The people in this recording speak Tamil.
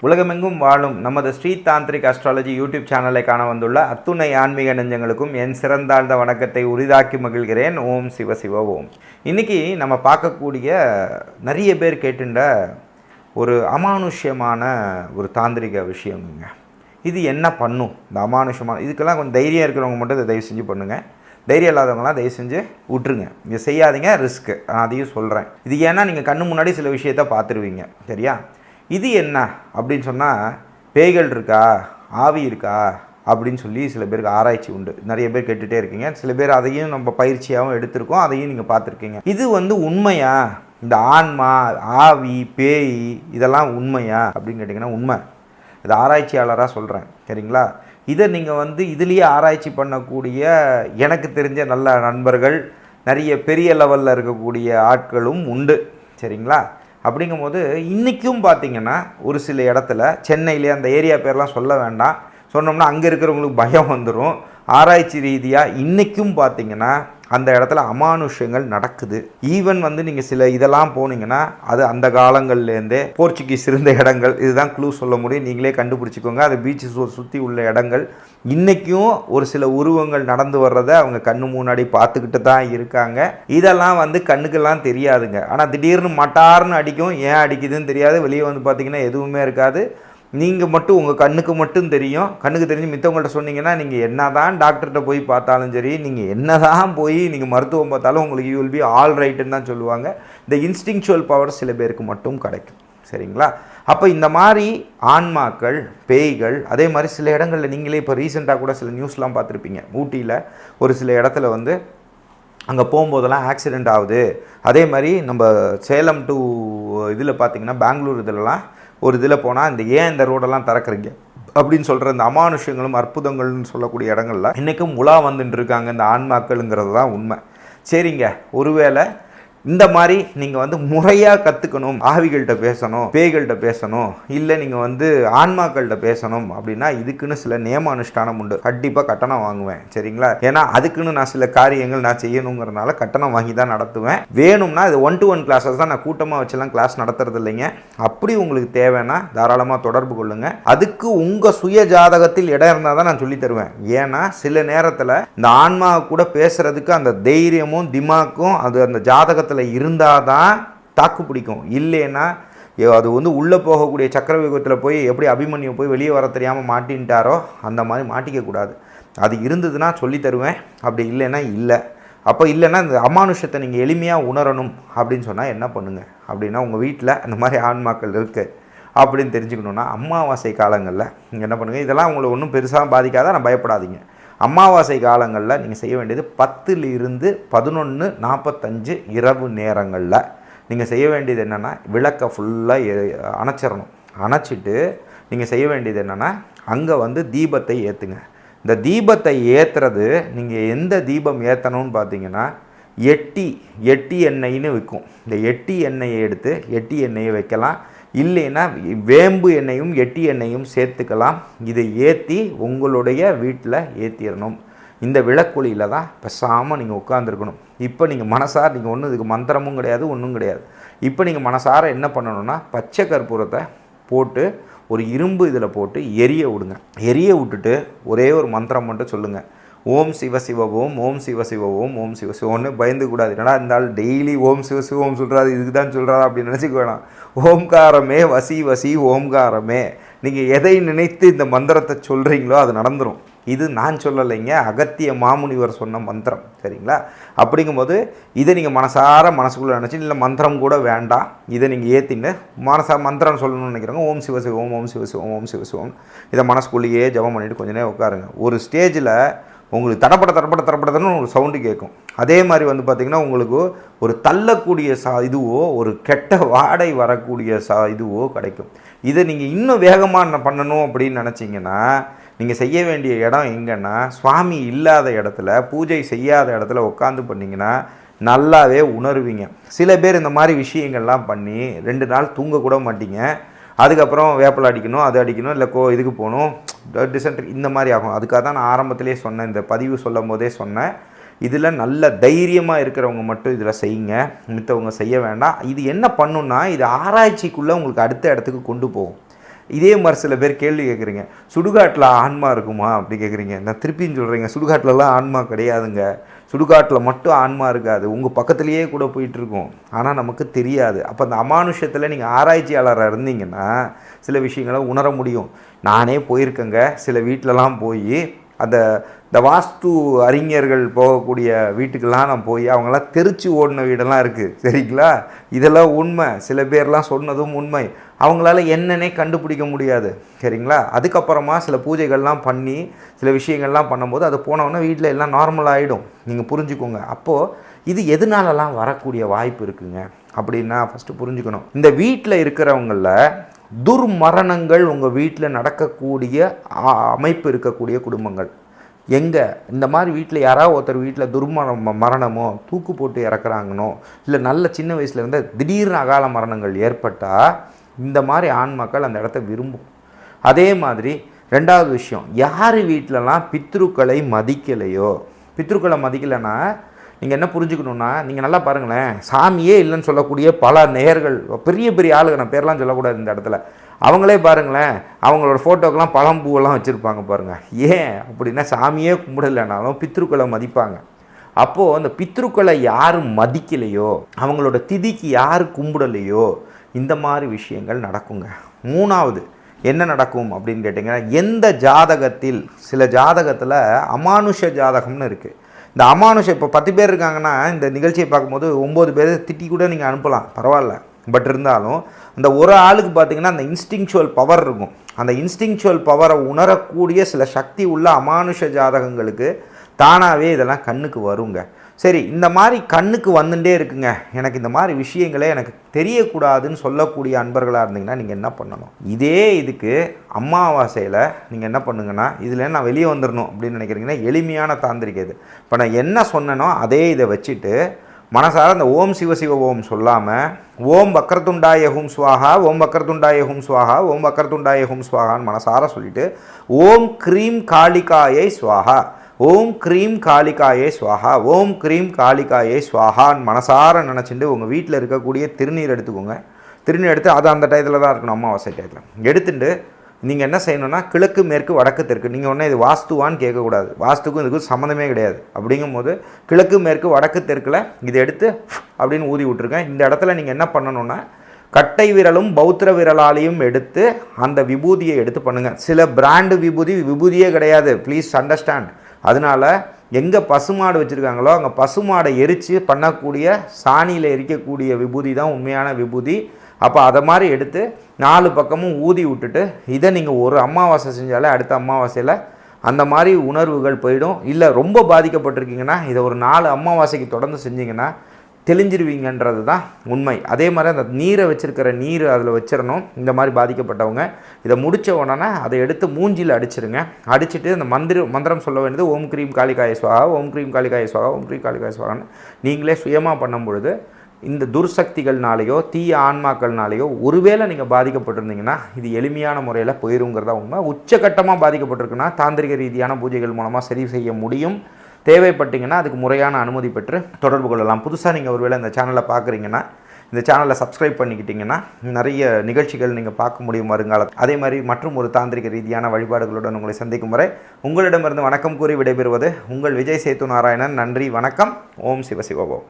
உலகமெங்கும் வாழும் நமது ஸ்ரீ தாந்திரிக் அஸ்ட்ராலஜி யூடியூப் சேனலை காண வந்துள்ள அத்துணை ஆன்மீக நெஞ்சங்களுக்கும் என் சிறந்தாழ்ந்த வணக்கத்தை உரிதாக்கி மகிழ்கிறேன். ஓம் சிவ சிவ ஓம். இன்னைக்கு நம்ம பார்க்கக்கூடிய நிறைய பேர் கேட்டுண்ட ஒரு அமானுஷ்யமான ஒரு தாந்திரிக விஷயங்க இது என்ன பண்ணும்? இந்த அமானுஷமான இதுக்கெல்லாம் கொஞ்சம் தைரியம் இருக்கிறவங்க மட்டும் இதை தயவு செஞ்சு பண்ணுங்கள் தைரியம் இல்லாதவங்களாம் தயவு செஞ்சு விட்டுருங்க. இதை செய்யாதீங்க ரிஸ்க்கு நான் அதையும் சொல்கிறேன் இது ஏன்னா நீங்கள் கண்ணு முன்னாடி சில விஷயத்த பார்த்துருவீங்க. சரியா? இது என்ன? அப்படின்னு சொன்னால் பேய்கள் இருக்கா? ஆவி இருக்கா? அப்படின்னு சொல்லி சில பேருக்கு ஆராய்ச்சி உண்டு. நிறைய பேர் கேட்டுகிட்டே இருக்கீங்க. சில பேர் அதையும் நம்ம பயிற்சியாகவும் எடுத்திருக்கோம். அதையும் நீங்கள் பார்த்துருக்கீங்க. இது வந்து உண்மையா? இந்த ஆன்மா ஆவி பேய் இதெல்லாம் உண்மையா? அப்படின்னு கேட்டிங்கன்னா உண்மை. இது ஆராய்ச்சியாளராக சொல்கிறேன் சரிங்களா? இதை நீங்கள் வந்து இதுலேயே ஆராய்ச்சி பண்ணக்கூடிய எனக்கு தெரிஞ்ச நல்ல நண்பர்கள் நிறைய பெரிய லெவலில் இருக்கக்கூடிய ஆட்களும் உண்டு சரிங்களா? அப்படிங்கும்போது இன்றைக்கும் பார்த்தீங்கன்னா ஒரு சில இடத்துல சென்னையிலே அந்த ஏரியா பேர்லாம் சொல்ல வேண்டாம். சொன்னோம்னா அங்கே இருக்கிறவங்களுக்கு பயம் வந்துடும் ஆராய்ச்சி ரீதியாக இன்றைக்கும் பார்த்தீங்கன்னா அந்த இடத்துல அமானுஷங்கள் நடக்குது. ஈவன் வந்து நீங்கள் சில இதெல்லாம் போனீங்கன்னா அது அந்த காலங்கள்லேருந்தே போர்ச்சுகீஸ் இருந்த இடங்கள் இதுதான் க்ளூ சொல்ல முடியும். நீங்களே கண்டுபிடிச்சிக்கோங்க. அது பீச்சு சுற்றி உள்ள இடங்கள். இன்றைக்கும் ஒரு சில உருவங்கள் நடந்து வர்றதை அவங்க கண்ணு முன்னாடி பார்த்துக்கிட்டு தான் இருக்காங்க. இதெல்லாம் வந்து கண்ணுக்கெல்லாம் தெரியாதுங்க. ஆனால் திடீர்னு மட்டார்னு அடிக்கும். ஏன் அடிக்குதுன்னு தெரியாது. வெளியே வந்து பார்த்தீங்கன்னா எதுவுமே இருக்காது. நீங்கள் மட்டும் உங்கள் கண்ணுக்கு மட்டும் தெரியும். கண்ணுக்கு தெரிஞ்சு மித்தவங்கள்ட்ட சொன்னீங்கன்னா நீங்கள் என்ன தான் டாக்டர்கிட்ட போய் பார்த்தாலும் சரி நீங்கள் என்ன தான் போய் நீங்கள் மருத்துவம் பார்த்தாலும் உங்களுக்கு யூ வில் பி ஆல் ரைட்டுன்னு தான் சொல்லுவாங்க. இந்த இன்ஸ்டிங்சுவல் பவர் சில பேருக்கு மட்டும் கிடைக்கும். சரிங்களா? அப்போ இந்த மாதிரி ஆன்மாக்கள் பேய்கள் அதே மாதிரி சில இடங்களில் நீங்களே இப்போ ரீசெண்டாக கூட சில நியூஸ்லாம் பார்த்துருப்பீங்க. ஊட்டியில் ஒரு சில இடத்துல வந்து அங்கே போகும்போதெல்லாம் ஆக்சிடெண்ட் ஆகுது. அதே மாதிரி நம்ம சேலம் டு இதில் பார்த்தீங்கன்னா பெங்களூர் இதிலலாம் ஒரு இதில் போனால் இந்த ஏன் இந்த ரோடெல்லாம் திறக்கிறீங்க? அப்படின்னு சொல்கிற இந்த அமானுஷ்யங்களும் அற்புதங்கள்னு சொல்லக்கூடிய இடங்கள்ல இன்றைக்கும் உலா வந்துட்டு இருக்காங்க இந்த ஆன்மாக்கள்ங்கிறது தான் உண்மை. சரிங்க ஒருவேளை இந்த மாதிரி நீங்கள் வந்து முறையாக கற்றுக்கணும் ஆவிகள்கிட்ட பேசணும் பேய்கள்கிட்ட பேசணும் இல்லை நீங்கள் வந்து ஆன்மாக்கள்கிட்ட பேசணும் அப்படின்னா இதுக்குன்னு சில நியம அனுஷ்டானம் உண்டு. கண்டிப்பாக கட்டணம் வாங்குவேன் சரிங்களா? ஏன்னா அதுக்குன்னு நான் சில காரியங்கள் நான் செய்யணுங்கிறனால கட்டணம் வாங்கி தான் நடத்துவேன். வேணும்னா இது ஒன் டு ஒன் கிளாஸஸ் தான் நான் கூட்டமாக வச்செல்லாம் கிளாஸ் நடத்துறது இல்லைங்க அப்படி உங்களுக்கு தேவைன்னா தாராளமாக தொடர்பு கொள்ளுங்கள் அதுக்கு உங்கள் சுய ஜாதகத்தில் இடம் இருந்தால் தான் நான் சொல்லி தருவேன். ஏன்னா சில நேரத்தில் இந்த ஆன்மா கூட பேசுகிறதுக்கு அந்த தைரியமும் திமாக்கும் அது அந்த ஜாதகத்தை பக்கத்தில் இருந்தால் தான் தாக்கு பிடிக்கும். இல்லைன்னா அது வந்து உள்ளே போகக்கூடிய சக்கரவியூகத்தில் போய் எப்படி அபிமன்யு போய் வெளியே வர தெரியாமல் மாட்டின்ட்டாரோ அந்த மாதிரி மாட்டிக்கக்கூடாது அது இருந்ததுன்னா சொல்லி தருவேன். அப்படி இல்லைன்னா இல்லை. அப்போ இல்லைன்னா இந்த அமானுஷத்தை நீங்கள் எளிமையாக உணரணும் அப்படின்னு சொன்னால் என்ன பண்ணுங்கள் அப்படின்னா உங்கள் வீட்டில் அந்த மாதிரி ஆன்மாக்கள் இருக்குது அப்படின்னு தெரிஞ்சுக்கணுன்னா அமாவாசை காலங்களில் நீங்கள் என்ன பண்ணுங்கள் இதெல்லாம் உங்களை ஒன்றும் பெருசாக பாதிக்காத நான் பயப்படாதீங்க. அமாவாசை காலங்களில் நீங்கள் செய்ய வேண்டியது பத்துலேருந்து பதினொன்று நாற்பத்தஞ்சு இரவு நேரங்களில். நீங்கள் செய்ய வேண்டியது என்னென்னா விளக்கை ஃபுல்லாக அணைச்சிடணும் அணைச்சிட்டு நீங்கள் செய்ய வேண்டியது என்னென்னா அங்கே வந்து தீபத்தை ஏற்றுங்க இந்த தீபத்தை ஏற்றுறது நீங்கள் எந்த தீபம் ஏற்றணும்னு பார்த்தீங்கன்னா எட்டி எட்டி எண்ணெய்னு விற்கும் இந்த எட்டி எண்ணெயை எடுத்து எட்டி எண்ணெயை வைக்கலாம். இல்லைன்னா வேம்பு எண்ணெயும் எட்டி எண்ணெயும் சேர்த்துக்கலாம். இதை ஏற்றி உங்களுடைய வீட்டில் ஏற்றிடணும் இந்த விளக்குழியில் தான் பேசாமல் நீங்கள் உட்காந்துருக்கணும் இப்போ நீங்கள் மனசார நீங்கள் ஒன்றும் இதுக்கு மந்திரமும் கிடையாது ஒன்றும் கிடையாது. இப்போ நீங்கள் மனசார என்ன பண்ணணும்னா பச்சை கற்பூரத்தை போட்டு ஒரு இரும்பு இதில் போட்டு எரிய விடுங்க. எரிய விட்டுட்டு ஒரே ஒரு மந்திரம் மட்டும் சொல்லுங்கள் ஓம் சிவ ஓம் ஓம் சிவ ஓம் ஓம் சிவ பயந்து கூடாது. என்னடா இருந்தாலும் டெய்லி ஓம் சிவ சிவ ஓம் சொல்கிறாரு இதுக்கு தான் சொல்கிறாரு அப்படின்னு நினச்சிக்க வேணாம். ஓம்காரமே வசி வசி ஓம்காரமே. நீங்கள் எதை நினைத்து இந்த மந்திரத்தை சொல்கிறீங்களோ அது நடந்துடும் இது நான் சொல்லலைங்க அகத்திய மாமுனிவர் சொன்ன மந்திரம். சரிங்களா? அப்படிங்கும்போது இதை நீங்கள் மனசார மனசுக்குள்ளே நினச்சி இல்லை மந்திரம் கூட வேண்டாம். இதை நீங்கள் ஏற்றின்னு மனசா மந்திரம் சொல்லணும்னு நினைக்கிறாங்க ஓம் சிவ ஓம் ஓம் சிவ ஓம் ஓம் சிவ சிவம் இதை மனசுக்குள்ளேயே ஜெபம் பண்ணிவிட்டு கொஞ்ச நேரம் உட்காருங்க. ஒரு ஸ்டேஜில் உங்களுக்கு தடப்பட தடப்பட தடப்படன்னு ஒரு சவுண்டு கேட்கும் அதே மாதிரி வந்து பார்த்திங்கன்னா உங்களுக்கு ஒரு தள்ளக்கூடிய சா இதுவோ ஒரு கெட்ட வாடை வரக்கூடிய சா இதுவோ கிடைக்கும். இதை நீங்கள் இன்னும் வேகமாக என்ன பண்ணணும் அப்படின்னு நினச்சிங்கன்னா நீங்கள் செய்ய வேண்டிய இடம் எங்கன்னா சுவாமி இல்லாத இடத்துல பூஜை செய்யாத இடத்துல உட்காந்து பண்ணிங்கன்னா நல்லாவே உணருவீங்க. சில பேர் இந்த மாதிரி விஷயங்கள்லாம் பண்ணி ரெண்டு நாள் தூங்கக்கூட மாட்டீங்க. அதுக்கப்புறம் வேப்பிலை அடிக்கணும் அது அடிக்கணும் இல்லை கோ இதுக்கு போகணும். டிசென்ட்ரி இந்த மாதிரி ஆகும். அதுக்காக தான் நான் ஆரம்பத்திலே சொன்னேன். இந்த பதிவு சொல்லும் போதே சொன்னேன். இதில் நல்ல தைரியமாக இருக்கிறவங்க மட்டும் இதில் செய்யுங்க. மித்தவங்க செய்ய வேண்டாம். இது என்ன பண்ணுன்னா இது ஆராய்ச்சிக்குள்ளே உங்களுக்கு அடுத்த இடத்துக்கு கொண்டு போகும். இதே மாதிரி சில பேர் கேள்வி கேட்குறீங்க சுடுகாட்டில் ஆன்மா இருக்குமா? அப்படி கேட்குறீங்க நான் திருப்பியும் சொல்கிறீங்க சுடுகாட்டிலலாம் ஆன்மா கிடையாதுங்க. சுடுகாட்டில் மட்டும் ஆன்மா இருக்காது. உங்கள் பக்கத்துலேயே கூட போயிட்டு ஆனால் நமக்கு தெரியாது. அப்போ அந்த அமானுஷத்தில் நீங்கள் ஆராய்ச்சியாளராக இருந்தீங்கன்னா சில விஷயங்களை உணர முடியும். நானே போயிருக்கேங்க. சில வீட்டிலலாம் போய் அந்த இந்த வாஸ்து அறிஞர்கள் போகக்கூடிய வீட்டுக்கெல்லாம் நான் போய் அவங்களாம் தெரிச்சு ஓடின வீடெல்லாம் இருக்குது சரிங்களா? இதெல்லாம் உண்மை. சில பேர்லாம் சொன்னதும் உண்மை. அவங்களால என்னன்னே கண்டுபிடிக்க முடியாது. சரிங்களா? அதுக்கப்புறமா சில பூஜைகள்லாம் பண்ணி சில விஷயங்கள்லாம் பண்ணும்போது அது போனவுடனே வீட்டில் எல்லாம் நார்மல் ஆகிடும் நீங்கள் புரிஞ்சுக்கோங்க. அப்போது இது எதனாலலாம் வரக்கூடிய வாய்ப்பு இருக்குங்க? அப்படின்னா ஃபஸ்ட்டு புரிஞ்சுக்கணும். இந்த வீட்டில் இருக்கிறவங்களில் துர்மரணங்கள் உங்கள் வீட்டில் நடக்கக்கூடிய அமைப்பு இருக்கக்கூடிய குடும்பங்கள். எங்கே? இந்த மாதிரி வீட்டில் யாராவது ஒருத்தர் வீட்டில் துர்மரணம் மரணமோ தூக்கு போட்டு இறக்குறாங்கனோ இல்லை நல்ல சின்ன வயசில் இருந்து திடீர்னு அகால மரணங்கள் ஏற்பட்டால் இந்த மாதிரி ஆண் மக்கள் அந்த இடத்த விரும்பும். அதே மாதிரி ரெண்டாவது விஷயம் யார் வீட்டிலலாம் பித்ருக்களை மதிக்கலையோ பித்ருக்களை மதிக்கலைன்னா நீங்கள் என்ன புரிஞ்சுக்கணுன்னா நீங்கள் நல்லா பாருங்களேன் சாமியே இல்லைன்னு சொல்லக்கூடிய பல நேர்கள் பெரிய பெரிய ஆளுங்க நான் பேர்லாம் சொல்லக்கூடாது இந்த இடத்துல. அவங்களே பாருங்களேன் அவங்களோட ஃபோட்டோக்கெலாம் பழம் பூவெல்லாம் வச்சுருப்பாங்க பாருங்கள் ஏன் அப்படின்னா சாமியே கும்பிடலைனாலும் பித்ருக்களை மதிப்பாங்க. அப்போது அந்த பித்ருக்களை யார் மதிக்கலையோ அவங்களோட திதிக்கு யார் கும்பிடலையோ இந்த மாதிரி விஷயங்கள் நடக்குங்க. மூணாவது என்ன நடக்கும் அப்படின்னு கேட்டிங்கன்னா எந்த ஜாதகத்தில் சில ஜாதகத்தில் அமானுஷ ஜாதகம்னு இருக்குது இந்த அமானுஷம் இப்போ பத்து பேர் இருக்காங்கன்னா இந்த நிகழ்ச்சியை பார்க்கும்போது ஒம்பது பேர் திட்டி கூட நீங்கள் அனுப்பலாம். பரவாயில்ல. பட் இருந்தாலும் அந்த ஒரு ஆளுக்கு பார்த்தீங்கன்னா அந்த இன்ஸ்டிங்சுவல் பவர் இருக்கும். அந்த இன்ஸ்டிங்சுவல் பவரை உணரக்கூடிய சில சக்தி உள்ள அமானுஷ ஜாதகங்களுக்கு தானாகவே இதெல்லாம் கண்ணுக்கு வருங்க. சரி இந்த மாதிரி கண்ணுக்கு வந்துட்டே இருக்குங்க. எனக்கு இந்த மாதிரி விஷயங்களே எனக்கு தெரியக்கூடாதுன்னு சொல்லக்கூடிய அன்பர்களாக இருந்தீங்கன்னா நீங்கள் என்ன பண்ணணும்? இதே இதுக்கு அமாவாசையில் நீங்கள் என்ன பண்ணுங்கன்னா இதில் நான் வெளியே வந்துடணும் அப்படின்னு நினைக்கிறீங்கன்னா எளிமையான தாந்திரிக்க இது. இப்போ நான் என்ன சொன்னேனோ அதே இதை வச்சுட்டு மனசார அந்த ஓம் சிவ சிவ ஓம் சொல்லாமல் ஓம் வக்கரத்துண்டாய ஹும் சுவாகா ஓம் வக்கரத்துண்டாய ஹும் சுவாகா ஓம் வக்கரத்துண்டாய ஹும் சுவாகான்னு மனசார சொல்லிட்டு ஓம் க்ரீம் காளிகாயை சுவாகா ஓம் க்ரீம் காளிகாயே ஸ்வாஹா ஓம் க்ரீம் காளிகாயே ஸ்வாஹான்னு மனசார நினச்சிட்டு உங்கள் வீட்டில் இருக்கக்கூடிய திருநீர் எடுத்துக்கோங்க. திருநீர் எடுத்து அது அந்த டயத்தில் தான் இருக்கணும் அமாவாசை டயத்தில். எடுத்துட்டு நீங்கள் என்ன செய்யணும்னா கிழக்கு மேற்கு வடக்கு தெற்கு. நீங்கள் ஒன்றே இது வாஸ்துவான்னு கேட்கக்கூடாது. வாஸ்துக்கும் இதுக்கும் சம்மந்தமே கிடையாது. அப்படிங்கும்போது கிழக்கு மேற்கு வடக்கு தெற்கில் இதை எடுத்து அப்படின்னு ஊதி விட்ருக்கேன் இந்த இடத்துல நீங்கள் என்ன பண்ணணும்னா கட்டை விரலும் பௌத்திர விரலாலையும் எடுத்து அந்த விபூதியை எடுத்து பண்ணுங்கள் சில பிராண்டு விபூதி விபூதியே கிடையாது. ப்ளீஸ் அண்டர்ஸ்டாண்ட் அதனால எங்கே பசுமாடு வச்சுருக்காங்களோ அங்கே பசுமாடை எரித்து பண்ணக்கூடிய சாணியில் எரிக்கக்கூடிய விபூதி தான் உண்மையான விபூதி. அப்போ அதை மாதிரி எடுத்து நாலு பக்கமும் ஊதி விட்டுட்டு இதை நீங்கள் ஒரு அமாவாசை செஞ்சாலே அடுத்த அமாவாசையில் அந்த மாதிரி உணர்வுகள் போயிடும். இல்லை ரொம்ப பாதிக்கப்பட்டிருக்கீங்கன்னா இதை ஒரு நாலு அமாவாசைக்கு தொடர்ந்து செஞ்சிங்கன்னா தெளிஞ்சிருவீங்கன்றது தான் உண்மை. அதே மாதிரி அந்த நீரை வச்சிருக்கிற நீர் அதில் வச்சிடணும் இந்த மாதிரி பாதிக்கப்பட்டவங்க. இதை முடிச்ச உடனே அதை எடுத்து மூஞ்சியில் அடிச்சிருங்க. அடிச்சுட்டு அந்த மந்திர மந்திரம் சொல்ல வேண்டியது ஓம் க்ரீம் காளிகாய சுவாகா ஓம் க்ரீம் காளிகாய சுவாகா ஓம் க்ரீம் காளிகாய சுவாகான்னு நீங்களே சுயமாக பண்ணும் பொழுது இந்த துர்சக்திகள்னாலேயோ தீய ஆன்மாக்கள்னாலேயோ ஒருவேளை நீங்கள் பாதிக்கப்பட்டிருந்தீங்கன்னா இது எளிமையான முறையில் போயிருங்கிறதா உண்மை. உச்சகட்டமாக பாதிக்கப்பட்டிருக்குன்னா தாந்திரிக ரீதியான பூஜைகள் மூலமாக சரி செய்ய முடியும். தேவைப்பட்டீங்கன்னா அதுக்கு முறையான அனுமதி பெற்று தொடர்பு கொள்ளலாம். புதுசாக நீங்கள் ஒருவேளை இந்த சேனலை பார்க்குறீங்கன்னா இந்த சேனலை சப்ஸ்கிரைப் பண்ணிக்கிட்டிங்கன்னா நிறைய நிகழ்ச்சிகள் நீங்கள் பார்க்க முடியும் வருங்காலம் அதே மாதிரி மற்றும் ஒரு தாந்திரிக ரீதியான வழிபாடுகளுடன் உங்களை சந்திக்கும் வரை உங்களிடமிருந்து வணக்கம் கூறி விடைபெறுவது உங்கள் விஜய் சேத்து நாராயணன். நன்றி வணக்கம். ஓம் சிவசிவோம்